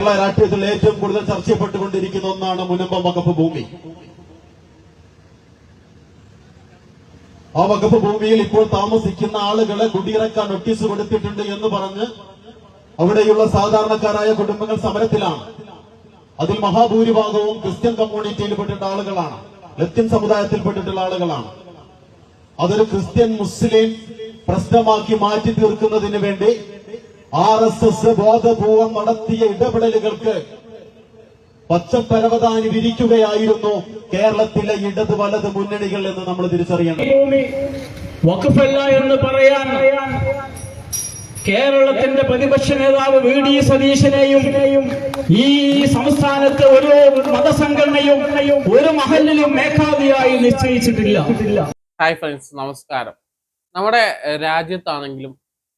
കേരള രാഷ്ട്രീയത്തിൽ ഏറ്റവും കൂടുതൽ ചർച്ച ചെയ്യപ്പെട്ടുകൊണ്ടിരിക്കുന്ന ഒന്നാണ് മുനമ്പം വകുപ്പ് ഭൂമി. ആ വകുപ്പ് ഭൂമിയിൽ ഇപ്പോൾ താമസിക്കുന്ന ആളുകളെ കുടിയിറക്കാൻ നോട്ടീസ് കൊടുത്തിട്ടുണ്ട് എന്ന് പറഞ്ഞ് അവിടെയുള്ള സാധാരണക്കാരായ കുടുംബങ്ങൾ സമരത്തിലാണ്. അതിൽ മഹാഭൂരിഭാഗവും ക്രിസ്ത്യൻ കമ്മ്യൂണിറ്റിയിൽപ്പെട്ടിട്ട ആളുകളാണ്. ലത്തിൻ സമുദായത്തിൽപ്പെട്ടിട്ടുള്ള ആളുകളാണ്. അതൊരു ക്രിസ്ത്യൻ മുസ്ലിം പ്രശ്നമാക്കി മാറ്റി തീർക്കുന്നതിന് വേണ്ടി ആർ എസ് എസ് ബോധപൂർവം നടത്തിയ ഇടപെടലുകൾക്ക് പച്ചപ്പരവതാനി വിരിക്കുകയായിരുന്നു. കേരളത്തിലെ ഇടത് വലത് മുന്നണികൾ എന്ന് നമ്മൾ തിരിച്ചറിയണം. ഭൂമി വഖഫല്ല എന്ന് പറയാൻ കേരളത്തിന്റെ പ്രതിപക്ഷ നേതാവ് വി ഡി സതീശനെയും ഈ സംസ്ഥാനത്തെ ഒരു മതസംഘടനയും ഒരു മഹലിലും മേധാവിയായി നിശ്ചയിച്ചിട്ടില്ല. ഹായ് ഫ്രണ്ട്സ് നമസ്കാരം. നമ്മുടെ രാജ്യത്താണെങ്കിലും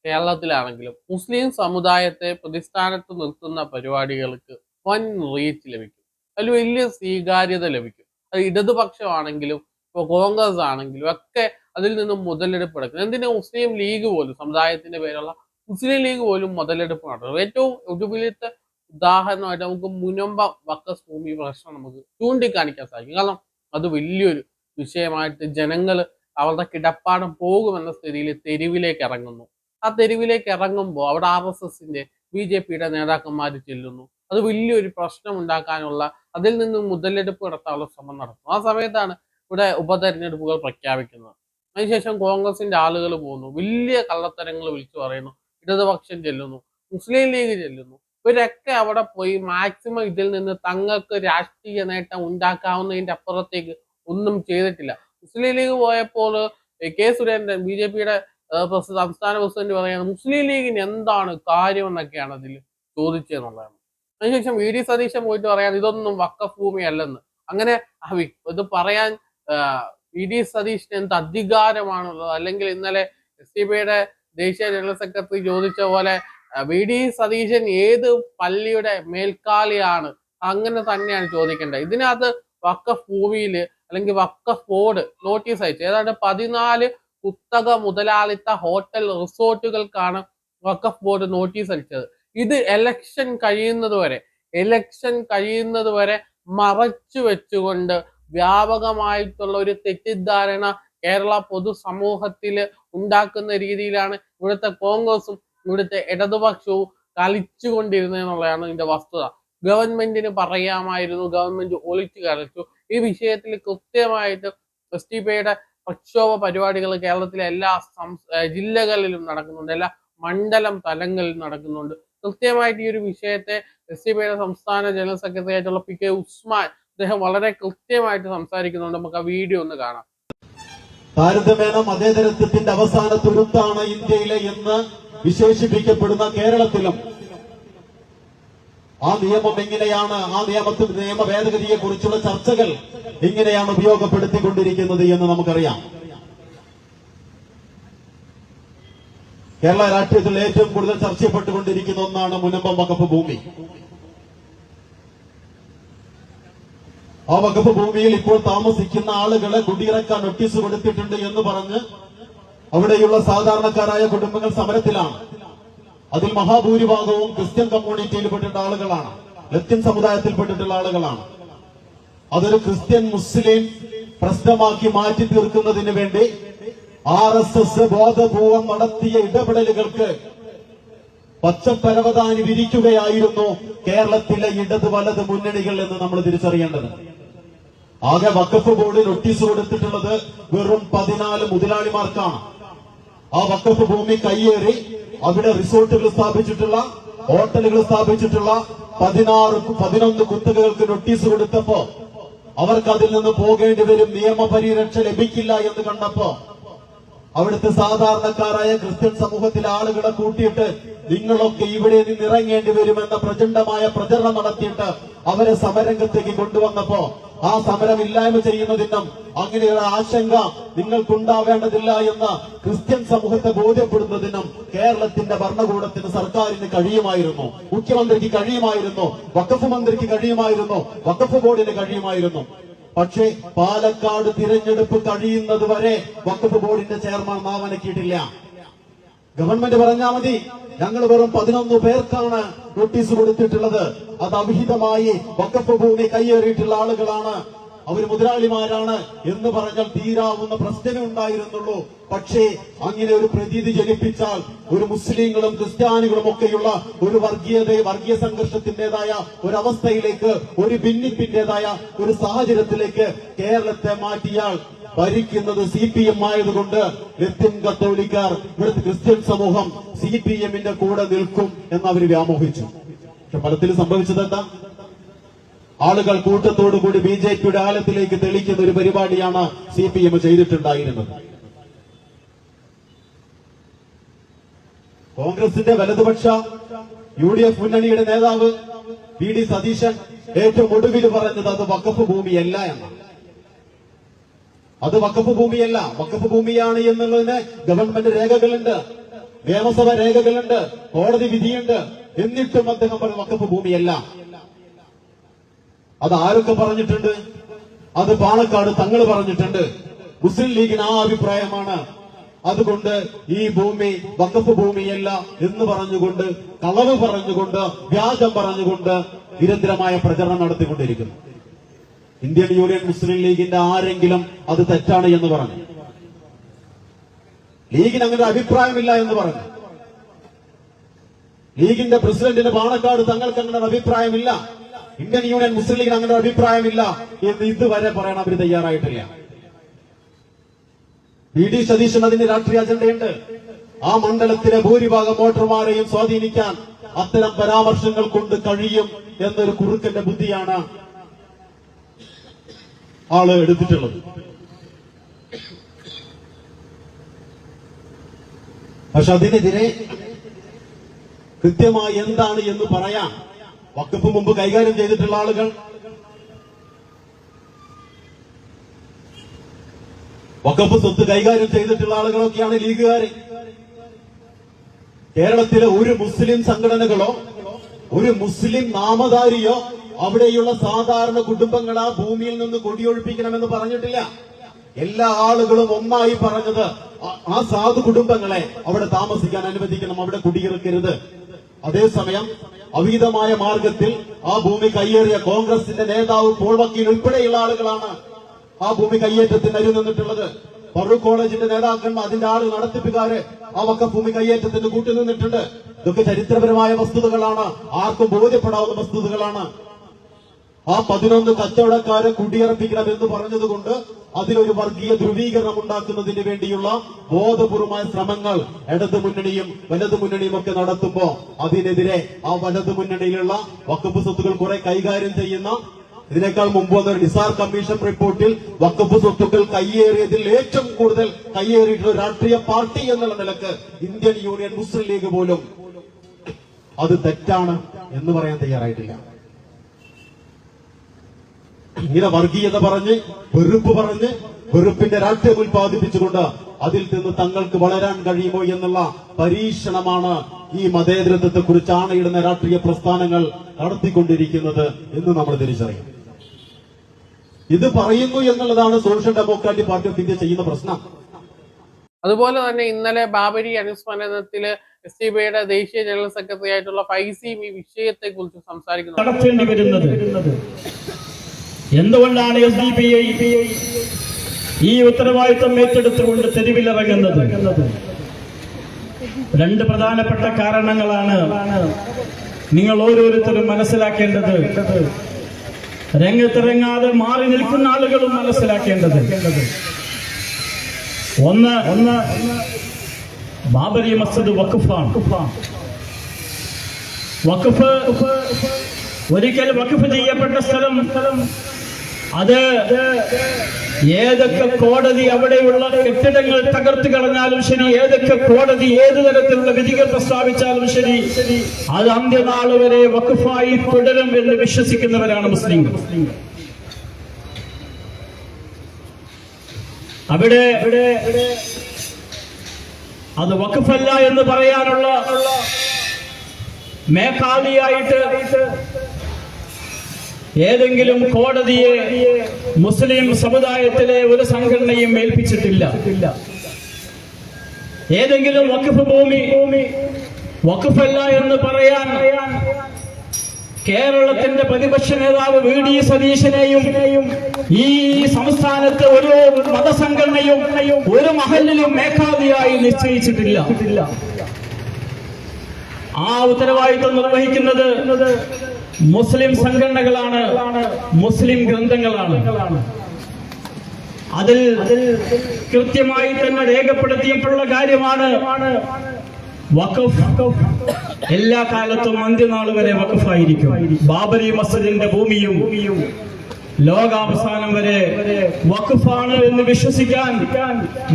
കേരളത്തിലാണെങ്കിലും മുസ്ലിം സമുദായത്തെ പ്രതിസ്ഥാനത്ത് നിർത്തുന്ന പരിപാടികൾക്ക് വൻ റീച്ച് ലഭിക്കും. അതിൽ വലിയ സ്വീകാര്യത ലഭിക്കും. അത് ഇടതുപക്ഷമാണെങ്കിലും ഇപ്പോൾ കോൺഗ്രസ് ആണെങ്കിലും ഒക്കെ അതിൽ നിന്നും മുതലെടുപ്പ് എടുക്കും. എന്തിനാ മുസ്ലിം ലീഗ് പോലും സമുദായത്തിന്റെ പേരുള്ള മുസ്ലിം ലീഗ് പോലും മുതലെടുപ്പ് നടത്തും ഏറ്റവും ഒടുവിലത്തെ ഉദാഹരണമായിട്ട് നമുക്ക് മുനമ്പ വക്കസ് ഭൂമി പ്രശ്നം നമുക്ക് ചൂണ്ടിക്കാണിക്കാൻ സാധിക്കും. കാരണം അത് വലിയൊരു വിഷയമായിട്ട് ജനങ്ങൾ അവരുടെ കിടപ്പാടം പോകുമെന്ന സ്ഥിതിയിൽ തെരുവിലേക്ക് ഇറങ്ങുന്നു. ആ തെരുവിലേക്ക് ഇറങ്ങുമ്പോൾ അവിടെ ആർ എസ് എസിന്റെ ബി ജെ പിയുടെ നേതാക്കന്മാർ ചെല്ലുന്നു. അത് വലിയൊരു പ്രശ്നം ഉണ്ടാക്കാനുള്ള അതിൽ നിന്ന് മുതലെടുപ്പ് നടത്താനുള്ള ശ്രമം നടത്തുന്നു. ആ സമയത്താണ് ഇവിടെ ഉപതെരഞ്ഞെടുപ്പുകൾ പ്രഖ്യാപിക്കുന്നത്. അതിനുശേഷം കോൺഗ്രസിന്റെ ആളുകൾ പോകുന്നു വലിയ കള്ളത്തരങ്ങൾ വിളിച്ചു പറയുന്നു. ഇടതുപക്ഷം ചെല്ലുന്നു. മുസ്ലിം ലീഗ് ചെല്ലുന്നു. ഇവരൊക്കെ അവിടെ പോയി മാക്സിമം ഇതിൽ നിന്ന് തങ്ങൾക്ക് രാഷ്ട്രീയ നേട്ടം ഉണ്ടാക്കാവുന്നതിന്റെ അപ്പുറത്തേക്ക് ഒന്നും ചെയ്തിട്ടില്ല. മുസ്ലിം ലീഗ് പോയപ്പോൾ കെ സുരേന്ദ്രൻ ബി ജെ പിയുടെ സംസ്ഥാന പ്രസിഡന്റ് പറയുന്നത് മുസ്ലിം ലീഗിന് എന്താണ് കാര്യം എന്നൊക്കെയാണ് അതിൽ ചോദിച്ചതെന്നുള്ളതാണ്. അതിനുശേഷം വി. ഡി. സതീശൻ പോയിട്ട് പറയാൻ ഇതൊന്നും വക്കഫ് ഭൂമി അല്ലെന്ന് അങ്ങനെ ഇത് പറയാൻ വി. ഡി. സതീശന് എന്ത് അധികാരമാണുള്ളത്? അല്ലെങ്കിൽ ഇന്നലെ എസ്. ഡി പിയുടെ ദേശീയ ജനറൽ സെക്രട്ടറി ചോദിച്ച പോലെ വി. ഡി. സതീശൻ ഏത് പള്ളിയുടെ മേൽക്കാലിയാണ്? അങ്ങനെ തന്നെയാണ് ചോദിക്കേണ്ടത്. ഇതിനകത്ത് വക്കഫ് ഭൂമിയിൽ അല്ലെങ്കിൽ വക്കഫ് ബോർഡ് നോട്ടീസ് അയച്ചു. ഏതാണ്ട് പതിനാല് കുത്തക മുതലാളിത്ത ഹോട്ടൽ റിസോർട്ടുകൾക്കാണ് വഖഫ് ബോർഡ് നോട്ടീസ് അയച്ചത്. ഇത് എലക്ഷൻ കഴിയുന്നത് വരെ എലക്ഷൻ കഴിയുന്നത് വരെ മറച്ചു വെച്ചുകൊണ്ട് വ്യാപകമായിട്ടുള്ള ഒരു തെറ്റിദ്ധാരണ കേരള പൊതുസമൂഹത്തിൽ ഉണ്ടാക്കുന്ന രീതിയിലാണ് ഇവിടുത്തെ കോൺഗ്രസും ഇവിടുത്തെ ഇടതുപക്ഷവും കളിച്ചുകൊണ്ടിരുന്നതെന്നുള്ളതാണ് ഇതിന്റെ വസ്തുത. ഗവൺമെന്റിന് പറയാമായിരുന്നു ഗവൺമെന്റ് ഒളിച്ചു കളിച്ചു. ഈ വിഷയത്തിൽ കൃത്യമായിട്ട് എസ് ടി പിയുടെ പ്രക്ഷോഭ പരിപാടികൾ കേരളത്തിലെ എല്ലാ ജില്ലകളിലും നടക്കുന്നുണ്ട്. എല്ലാ മണ്ഡലം തലങ്ങളിലും നടക്കുന്നുണ്ട്. കൃത്യമായിട്ട് ഈ ഒരു വിഷയത്തെ എസ് സി പിയുടെ സംസ്ഥാന ജനറൽ സെക്രട്ടറി ആയിട്ടുള്ള പി കെ ഉസ്മാൻ അദ്ദേഹം വളരെ കൃത്യമായിട്ട് സംസാരിക്കുന്നുണ്ട്. നമുക്ക് ആ വീഡിയോ ഒന്ന് കാണാം. താരതമ്യേന മതേതരത്വത്തിന്റെ അവസാന തുരുത്താണ് ഇന്ത്യയിലെ എന്ന് വിശേഷിപ്പിക്കപ്പെടുന്ന കേരളത്തിലും ആ നിയമം എങ്ങനെയാണ്? ആ നിയമത്തിൽ നിയമ ഭേദഗതിയെ കുറിച്ചുള്ള ചർച്ചകൾ എങ്ങനെയാണ് ഉപയോഗപ്പെടുത്തിക്കൊണ്ടിരിക്കുന്നത് എന്ന് നമുക്കറിയാം. കേരള രാഷ്ട്രീയത്തിൽ ഏറ്റവും കൂടുതൽ ചർച്ചപ്പെട്ടുകൊണ്ടിരിക്കുന്ന ഒന്നാണ് മുനമ്പം വകുപ്പ് ഭൂമി. ആ വകുപ്പ് ഭൂമിയിൽ ഇപ്പോൾ താമസിക്കുന്ന ആളുകളെ കുടിയിറക്കാൻ നോട്ടീസ് കൊടുത്തിട്ടുണ്ട് എന്ന് പറഞ്ഞ് അവിടെയുള്ള സാധാരണക്കാരായ കുടുംബങ്ങൾ സമരത്തിലാണ്. അതിൽ മഹാഭൂരിഭാഗവും ക്രിസ്ത്യൻ കമ്മ്യൂണിറ്റിയിൽപ്പെട്ടിട്ട ആളുകളാണ്. ലത്തിൻ സമുദായത്തിൽപ്പെട്ടിട്ടുള്ള ആളുകളാണ്. അതൊരു ക്രിസ്ത്യൻ മുസ്ലിം പ്രശ്നമാക്കി മാറ്റി തീർക്കുന്നതിന് വേണ്ടി ആർ എസ് എസ് ബോധപൂർവം നടത്തിയ ഇടപെടലുകൾക്ക് പച്ചപ്പരവതാനി വിരിക്കുകയായിരുന്നു കേരളത്തിലെ ഇടത് വലത് മുന്നണികൾ എന്ന് നമ്മൾ തിരിച്ചറിയേണ്ടത്. ആകെ വക്കഫ് ബോർഡ് നോട്ടീസ് കൊടുത്തിട്ടുള്ളത് വെറും പതിനാല് മുതലാളിമാർക്കാണ്. ആ വക്കഫ് ഭൂമി കയ്യേറി അവിടെ റിസോർട്ടുകൾ സ്ഥാപിച്ചിട്ടുള്ള ഹോട്ടലുകൾ സ്ഥാപിച്ചിട്ടുള്ള പതിനാറ് പതിനൊന്ന് കുത്തകകൾക്ക് നോട്ടീസ് കൊടുത്തപ്പോ അവർക്ക് അതിൽ നിന്ന് പോകേണ്ടി വരും നിയമപരിരക്ഷ ലഭിക്കില്ല എന്ന് കണ്ടപ്പോ അവിടുത്തെ സാധാരണക്കാരായ ക്രിസ്ത്യൻ സമൂഹത്തിലെ ആളുകളെ കൂട്ടിയിട്ട് നിങ്ങളൊക്കെ ഇവിടെ നിന്ന് ഇറങ്ങേണ്ടി വരുമെന്ന പ്രചണ്ഡമായ പ്രചരണം നടത്തിയിട്ട് അവരെ സമരംഗത്തേക്ക് കൊണ്ടുവന്നപ്പോ ആ സമരം ഇല്ലായ്മ ചെയ്യുന്നതിനും അങ്ങനെയുള്ള ആശങ്ക നിങ്ങൾക്കുണ്ടാവേണ്ടതില്ല എന്ന് ക്രിസ്ത്യൻ സമൂഹത്തെ ബോധ്യപ്പെടുന്നതിനും കേരളത്തിന്റെ ഭരണകൂടത്തിന് സർക്കാരിന് കഴിയുമായിരുന്നു മുഖ്യമന്ത്രിക്ക് കഴിയുമായിരുന്നു വഖഫ് മന്ത്രിക്ക് കഴിയുമായിരുന്നു വഖഫ് ബോർഡിന് കഴിയുമായിരുന്നു. പക്ഷേ പാലക്കാട് തിരഞ്ഞെടുപ്പ് കഴിയുന്നത് വരെ വഖഫ് ബോർഡിന്റെ ചെയർമാൻ മാവനക്കിയിട്ടില്ല. ഗവൺമെന്റ് പറഞ്ഞാൽ മതി. ഞങ്ങൾ വെറും പതിനൊന്ന് പേർക്കാണ് നോട്ടീസ് കൊടുത്തിട്ടുള്ളത്. അത് അവിഹിതമായി വക്കഫ് ഭൂമി കൈയേറിയിട്ടുള്ള ആളുകളാണ്. അവർ മുതലാളിമാരാണ് എന്ന് പറഞ്ഞാൽ തീരാവുന്ന പ്രശ്നമേ ഉണ്ടായിരുന്നുള്ളൂ. പക്ഷേ അങ്ങനെ ഒരു പ്രതീതി ജനിപ്പിച്ചാൽ ഒരു മുസ്ലിങ്ങളും ക്രിസ്ത്യാനികളും ഒക്കെയുള്ള ഒരു വർഗീയത വർഗീയ സംഘർഷത്തിന്റേതായ ഒരവസ്ഥയിലേക്ക് ഒരു ഭിന്നിപ്പിന്റേതായ ഒരു സാഹചര്യത്തിലേക്ക് കേരളത്തെ മാറ്റിയാൽ ഭരിക്കുന്നത് സി പി എം ആയതുകൊണ്ട് ലത്തിൻ കത്തോലിക്കാർ ഇവിടുത്തെ ക്രിസ്ത്യൻ സമൂഹം സി പി എമ്മിന്റെ കൂടെ നിൽക്കും എന്ന് അവർ വ്യാമോഹിച്ചു. പക്ഷെ ഫലത്തിൽ സംഭവിച്ചത് എന്താ? ആളുകൾ കൂട്ടത്തോടു കൂടി ബി ജെ പിയുടെ ആലത്തിലേക്ക് തെളിക്കുന്ന ഒരു പരിപാടിയാണ് സി പി എം ചെയ്തിട്ടുണ്ടായിരുന്നത്. കോൺഗ്രസിന്റെ വലതുപക്ഷ യു ഡി എഫ് മുന്നണിയുടെ നേതാവ് വി ഡി സതീശൻ ഏറ്റവും ഒടുവിൽ പറഞ്ഞത് അത് വക്കഫ് ഭൂമിയല്ല എന്നാണ്. അത് വക്കഫ് ഭൂമിയല്ല. വക്കഫ് ഭൂമിയാണ് എന്നുള്ളതിന് ഗവൺമെന്റ് രേഖകളുണ്ട്. നിയമസഭ രേഖകളുണ്ട്. കോടതി വിധിയുണ്ട്. എന്നിട്ടും അദ്ദേഹം പറഞ്ഞു വക്കഫ് ഭൂമിയല്ല. അത് ആരൊക്കെ പറഞ്ഞിട്ടുണ്ട്? അത് പാണക്കാട് തങ്ങൾ പറഞ്ഞിട്ടുണ്ട്. മുസ്ലിം ലീഗിന് ആ അഭിപ്രായമാണ്. അതുകൊണ്ട് ഈ ഭൂമി വക്കഫ് ഭൂമിയല്ല എന്ന് പറഞ്ഞുകൊണ്ട് കളവ് പറഞ്ഞുകൊണ്ട് വ്യാജം പറഞ്ഞുകൊണ്ട് നിരന്തരമായ പ്രചരണം നടത്തിക്കൊണ്ടിരിക്കുന്നു. ഇന്ത്യൻ യൂണിയൻ മുസ്ലിം ലീഗിന്റെ ആരെങ്കിലും അത് തെറ്റാണ് എന്ന് പറഞ്ഞു. ലീഗിന് അങ്ങനെ അഭിപ്രായമില്ല എന്ന് പറഞ്ഞു. ലീഗിന്റെ പ്രസിഡന്റിന് പാണക്കാട് തങ്ങൾക്ക് അങ്ങനെ അഭിപ്രായമില്ല. ഇന്ത്യൻ യൂണിയൻ മുസ്ലിം ലീഗിന് അങ്ങനെ അഭിപ്രായമില്ല എന്ന് ഇതുവരെ പറയാൻ അവർ തയ്യാറായിട്ടില്ല. വി ഡി സതീശൻ അതിന് രാഷ്ട്രീയ അജണ്ടയുണ്ട്. ആ മണ്ഡലത്തിലെ ഭൂരിഭാഗം വോട്ടർമാരെയും സ്വാധീനിക്കാൻ അത്തരം പരാമർശങ്ങൾ കൊണ്ട് കഴിയും എന്നൊരു കുറുക്കന്റെ ബുദ്ധിയാണ് ആൾ എടുത്തിട്ടുള്ളത്. പക്ഷെ അതിനെതിരെ കൃത്യമായി എന്താണ് എന്ന് പറയാം വക്കപ്പ് മുമ്പ് കൈകാര്യം ചെയ്തിട്ടുള്ള ആളുകൾ. വക്കപ്പ് സ്വത്ത് കൈകാര്യം ചെയ്തിട്ടുള്ള ആളുകളൊക്കെയാണ് ലീഗുകാർ കേരളത്തിലെ ഒരു മുസ്ലിം സംഘടനകളോ ഒരു മുസ്ലിം നാമധാരിയോ അവിടെയുള്ള സാധാരണ കുടുംബങ്ങൾ ആ ഭൂമിയിൽ നിന്ന് കൊടിയൊഴിപ്പിക്കണമെന്ന് പറഞ്ഞിട്ടില്ല. എല്ലാ ആളുകളും ഒന്നായി പറഞ്ഞത് ആ- സാധു കുടുംബങ്ങളെ അവിടെ താമസിക്കാൻ അനുവദിക്കണം അവിടെ കുടിയിറക്കരുത്. അതേസമയം അവിഹിതമായ മാർഗത്തിൽ ആ ഭൂമി കയ്യേറിയ കോൺഗ്രസിന്റെ നേതാവ് പോൾ വക്കീൽ ഉൾപ്പെടെയുള്ള ആളുകളാണ് ആ ഭൂമി കയ്യേറ്റത്തിന് അരി നിന്നിട്ടുള്ളത്. ഫറൂഖ് കോളേജിന്റെ നേതാക്കന്മാർ അതിന്റെ ആൾ നടത്തിപ്പുകാര് ആ വക്ക ഭൂമി കയ്യേറ്റത്തിന് കൂട്ടുനിന്നിട്ടുണ്ട്. ഇതൊക്കെ ചരിത്രപരമായ വസ്തുതകളാണ്. ആർക്കും ബോധ്യപ്പെടാവുന്ന വസ്തുതകളാണ്. ആ പതിനൊന്ന് കച്ചവടക്കാരെ കുടിയിറപ്പിക്കണം എന്ന് പറഞ്ഞതുകൊണ്ട് അതിലൊരു വർഗീയ ധ്രുവീകരണം ഉണ്ടാക്കുന്നതിന് വേണ്ടിയുള്ള ബോധപൂർവമായ ശ്രമങ്ങൾ ഇടതു മുന്നണിയും വലതു മുന്നണിയും ഒക്കെ നടത്തുമ്പോ അതിനെതിരെ ആ വലതു മുന്നണിയിലുള്ള വക്കപ്പ് സ്വത്തുക്കൾ കുറെ കൈകാര്യം ചെയ്യുന്ന ഇതിനേക്കാൾ മുമ്പ് വന്ന നിസാർ കമ്മീഷൻ റിപ്പോർട്ടിൽ വക്കപ്പ് സ്വത്തുക്കൾ കയ്യേറിയതിൽ ഏറ്റവും കൂടുതൽ കയ്യേറിയിട്ടുള്ള രാഷ്ട്രീയ പാർട്ടി എന്നുള്ള നിലയ്ക്ക് ഇന്ത്യൻ യൂണിയൻ മുസ്ലിം ലീഗ് പോലും അത് തെറ്റാണ് എന്ന് പറയാൻ തയ്യാറായിട്ടില്ല. ഇങ്ങനെ വർഗീയത പറഞ്ഞ് വെറുപ്പ് പറഞ്ഞ് വെറുപ്പിന്റെ രാഷ്ട്രീയം ഉൽപ്പാദിപ്പിച്ചുകൊണ്ട് അതിൽ നിന്ന് തങ്ങൾക്ക് വളരാൻ കഴിയുമോ എന്നുള്ള പരീക്ഷണമാണ് ഈ മതേതരത്വത്തെ കുറിച്ച് ആണയിടുന്ന രാഷ്ട്രീയ പ്രസ്ഥാനങ്ങൾ നടത്തിക്കൊണ്ടിരിക്കുന്നത് എന്ന് നമ്മൾ തിരിച്ചറിയും ഇത് പറയുന്നു എന്നുള്ളതാണ് social democratic party of India ചെയ്യുന്ന പ്രശ്നം. അതുപോലെ തന്നെ ഇന്നലെ ബാബരി അനുസ്മരണത്തിൽ എസ് ടി ബിയുടെ ദേശീയ ജനറൽ സെക്രട്ടറി ആയിട്ടുള്ള ഫൈസിയും ഈ വിഷയത്തെ കുറിച്ച് സംസാരിക്കുന്നു എന്തുകൊണ്ടാണ് എസ് ഡി പി ഐ ഈ ഉത്തരവാദിത്വം ഏറ്റെടുത്തുകൊണ്ട് തെരുവിലിറങ്ങുന്നത്? രണ്ട് പ്രധാനപ്പെട്ട കാരണങ്ങളാണ് നിങ്ങൾ ഓരോരുത്തരും മനസ്സിലാക്കേണ്ടത്. രംഗത്തിറങ്ങാതെ മാറി നിൽക്കുന്ന ആളുകളും മനസ്സിലാക്കേണ്ടത്. ഒന്ന് ഒന്ന് ബാബരി മസ്ജിദ് വഖഫാണ്. വഖഫ് ഒരിക്കൽ വഖഫ് ചെയ്യപ്പെട്ട സ്ഥലം അത് ഏതൊക്കെ കോടതി അവിടെയുള്ള കെട്ടിടങ്ങൾ തകർത്ത് കളഞ്ഞാലും ശരി ഏതൊക്കെ കോടതി ഏത് തരത്തിലുള്ള വിധികൾ പ്രസ്താവിച്ചാലും ശരി അത് അന്ത്യനാൾ വരെ വഖഫായി തുടരും എന്ന് വിശ്വസിക്കുന്നവരാണ് മുസ്ലിങ്ങൾ. അവിടെ അത് വഖഫല്ല എന്ന് പറയാനുള്ള മേഘാലിയായിട്ട് ഏതെങ്കിലും കോടതിയെ മുസ്ലിം സമുദായത്തിലെ ഒരു സംഘടനയും ഏൽപ്പിച്ചിട്ടില്ല. ഏതെങ്കിലും വഖഫ് ഭൂമി വഖഫല്ല എന്ന് പറയാൻ കേരളത്തിന്റെ പ്രതിപക്ഷ നേതാവ് വി ഡി സതീശനെയും ഈ സംസ്ഥാനത്ത് ഒരു മതസംഘടനയും ഒരു മഹലിലും മേധാവിയായി നിശ്ചയിച്ചിട്ടില്ല. ആ ഉത്തരവാദിത്വം നിർവഹിക്കുന്നത് മുസ്ലിം സംഘടനകളാണ് മുസ്ലിം ഗ്രന്ഥങ്ങളാണ്. അതിൽ കൃത്യമായി തന്നെ രേഖപ്പെടുത്തിയിട്ടുള്ള കാര്യമാണ് വഖഫ്. എല്ലാ കാലത്തും അന്ത്യനാൾ വരെ വഖഫായിരിക്കും. ബാബരി മസ്ജിദിന്റെ ഭൂമിയും ലോകാവസാനം വരെ വഖഫാണ് എന്ന് വിശ്വസിക്കാൻ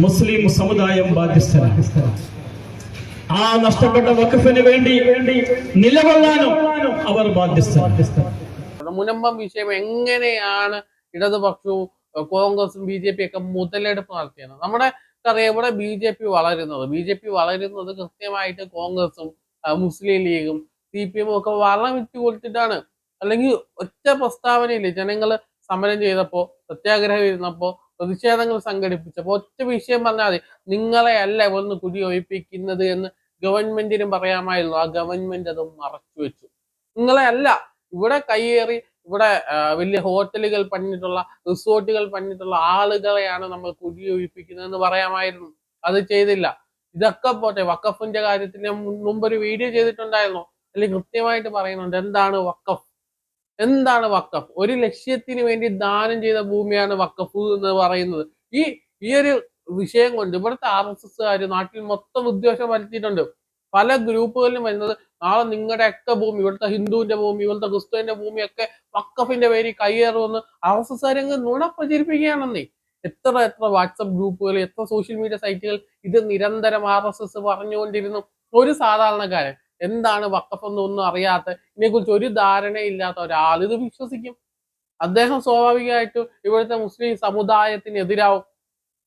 മുസ്ലിം സമുദായം ബാധ്യസ്ഥരാണ്. ആ നഷ്ടപ്പെട്ട വഖഫിന് വേണ്ടി വേണ്ടി നിലകൊള്ളാനും അവർ മുനമ്പം വിഷയം എങ്ങനെയാണ് ഇടതുപക്ഷവും കോൺഗ്രസും ബി ജെ പി ഒക്കെ മുതലെടുപ്പ് നടത്തിയത്? നമ്മുടെ അറിയാം ഇവിടെ ബി ജെ പി വളരുന്നത്? ബി ജെ പി വളരുന്നത് കൃത്യമായിട്ട് കോൺഗ്രസും മുസ്ലിം ലീഗും സി പി എമ്മും ഒക്കെ വളം വിറ്റ് കൊടുത്തിട്ടാണ്. അല്ലെങ്കിൽ ഒറ്റ പ്രസ്താവനയില്ലേ? ജനങ്ങൾ സമരം ചെയ്തപ്പോ സത്യാഗ്രഹം ഇരുന്നപ്പോ പ്രതിഷേധങ്ങൾ സംഘടിപ്പിച്ചപ്പോൾ ഒറ്റ വിഷയം പറഞ്ഞാൽ മതി. നിങ്ങളെ അല്ല ഇവിടുന്ന് കുടിയൊഴിപ്പിക്കുന്നത് എന്ന് ഗവൺമെന്റിനും പറയാമായിരുന്നു. ആ ഗവൺമെന്റ് അത് മറച്ചു വെച്ചു. നിങ്ങളെ അല്ല ഇവിടെ കയ്യേറി ഇവിടെ വലിയ ഹോട്ടലുകൾ പണിഞ്ഞിട്ടുള്ള റിസോർട്ടുകൾ പണിഞ്ഞിട്ടുള്ള ആളുകളെയാണ് നമ്മൾ കുടിയൊഴിപ്പിക്കുന്നതെന്ന് പറയാമായിരുന്നു. അത് ചെയ്തില്ല. ഇതൊക്കെ പോട്ടെ വക്കഫിന്റെ കാര്യത്തിൽ ഞാൻ മുമ്പ് മുമ്പൊരു വീഡിയോ ചെയ്തിട്ടുണ്ടായിരുന്നു. അതിൽ കൃത്യമായിട്ട് പറയുന്നുണ്ട് എന്താണ് വക്കഫ് എന്താണ് വക്കഫ് ഒരു ലക്ഷ്യത്തിന് വേണ്ടി ദാനം ചെയ്ത ഭൂമിയാണ് വക്കഫ് എന്ന് പറയുന്നത്. ഈ ഈ ഒരു വിഷയം കൊണ്ട് ഇവിടുത്തെ ആർ എസ് എസ്കാർ നാട്ടിൽ മൊത്തം ഉദ്ദേശം വരുത്തിയിട്ടുണ്ട്. പല ഗ്രൂപ്പുകളിലും വരുന്നത് നാളെ നിങ്ങളുടെ ഒക്കെ ഭൂമി ഇവിടുത്തെ ഹിന്ദുവിന്റെ ഭൂമി ഇവിടുത്തെ ക്രിസ്തുവിന്റെ ഭൂമിയൊക്കെ വക്കഫിന്റെ പേരിൽ കയ്യേറുമെന്ന് ആർ എസ് എസ് അങ്ങ് നുണ പ്രചരിപ്പിക്കുകയാണെന്നേ. എത്ര എത്ര വാട്സപ്പ് ഗ്രൂപ്പുകൾ എത്ര സോഷ്യൽ മീഡിയ സൈറ്റുകൾ ഇത് നിരന്തരം ആർ എസ് എസ് പറഞ്ഞുകൊണ്ടിരുന്നു. ഒരു സാധാരണക്കാരൻ എന്താണ് വക്കഫ് എന്നൊന്നും അറിയാത്ത ഇതിനെക്കുറിച്ച് ഒരു ധാരണയില്ലാത്ത ഒരാൾ ഇത് വിശ്വസിക്കും. അദ്ദേഹം സ്വാഭാവികമായിട്ടും ഇവിടുത്തെ മുസ്ലിം സമുദായത്തിനെതിരാവും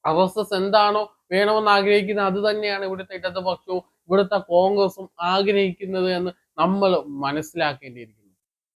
എസ് എന്താണോ വേണമെന്ന് ആഗ്രഹിക്കുന്നത് അത് തന്നെയാണ് ഇവിടുത്തെ ഇടതുപക്ഷവും ഇവിടുത്തെ കോൺഗ്രസും ആഗ്രഹിക്കുന്നത് എന്ന് നമ്മൾ മനസ്സിലാക്കേണ്ടിയിരിക്കുന്നു.